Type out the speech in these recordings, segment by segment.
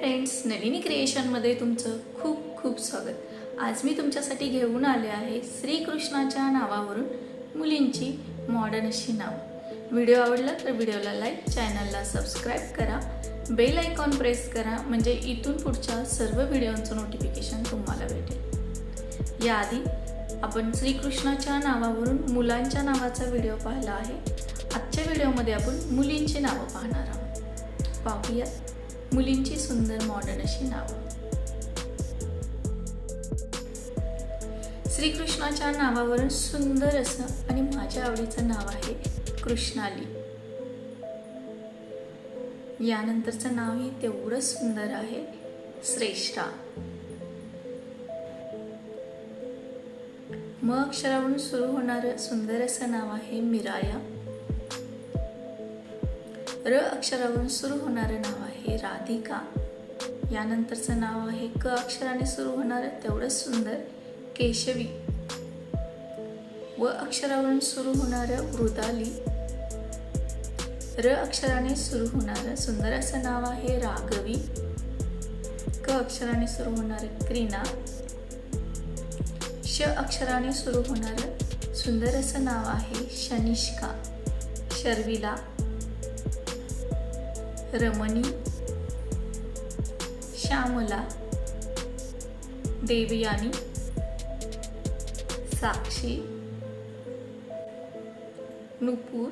Friends Nalini क्रिएशनमध्ये तुमचं खूप खूप स्वागत. आज मी तुमच्यासाठी घेऊन आले आहे श्रीकृष्णाच्या नावावरून मुलींची मॉडर्न अशी नाव. व्हिडिओ आवडला तर व्हिडिओला लाईक चॅनलला सबस्क्राईब करा. बेल आयकॉन प्रेस करा म्हणजे इथून पुढच्या सर्व व्हिडिओंचं नोटिफिकेशन तुम्हाला भेटेल. याआधी आपण श्रीकृष्णाच्या नावावरून मुलांच्या नावाचा व्हिडिओ पाहिला आहे. आजच्या व्हिडिओमध्ये आपण मुलींची नावं पाहणार आहोत. पाहूयात मुलींची सुंदर मॉडर्न अशी नावं. श्रीकृष्णाच्या नावावरून सुंदर असं आणि माझ्या आवडीचं नाव आहे कृष्णाली. यानंतरचं नावही तेवढं सुंदर आहे श्रेष्ठा. म अक्षरावरून सुरू होणारं सुंदर असं नाव आहे मिराया. र अक्षरावरून सुरू होणारं नाव आहे राधिका. यानंतरचं नाव आहे क अक्षराने सुरू होणारं तेवढंच सुंदर केशवी. व अक्षरावरून सुरू होणारं वृदाली र अक्षराने सुरू होणारं सुंदर असं नाव आहे राघवी. क अक्षराने सुरू होणारं क्रीना. श अक्षराने सुरू होणारं सुंदर असं नाव आहे शनिष्का. शर्विला. रमणी श्यामला देवयानी साक्षी नुपूर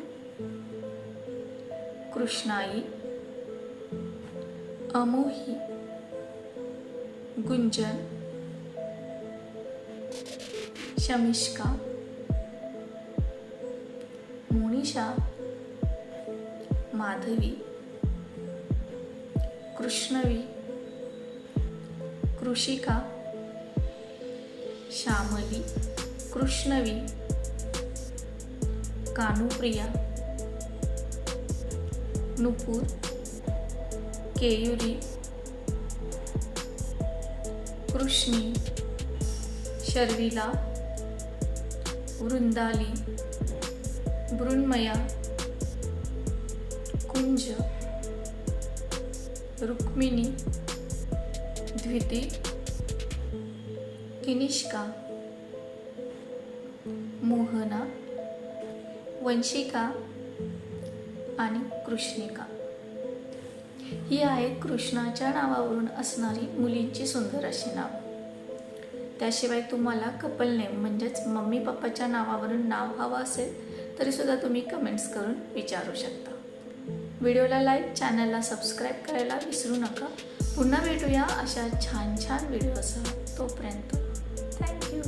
कृष्णाई अमोही गुंजन शमिष्का मोनिशा माधवी कृष्णवी कृषिका श्यामली कृष्णवी कानुप्रिया नुपूर केयुरी कृष्णी शर्विला वृंदाली मृण्मया कुंज रुक्मिणी द्विती किनिष्का मोहना वंशिका आणि कृष्णिका. ही आहे कृष्णाच्या नावावरून असणारी मुलींची सुंदर अशी नाव. त्याशिवाय तुम्हाला कपल नेम म्हणजेच मम्मी पप्पाच्या नावावरून नाव हवं असेल तरीसुद्धा तुम्ही कमेंट्स करून विचारू शकता. व्हिडिओला लाईक चॅनलला सबस्क्राईब करायला विसरू नका. पुन्हा भेटूया अशा छान छान व्हिडिओसह. तोपर्यंत थँक्यू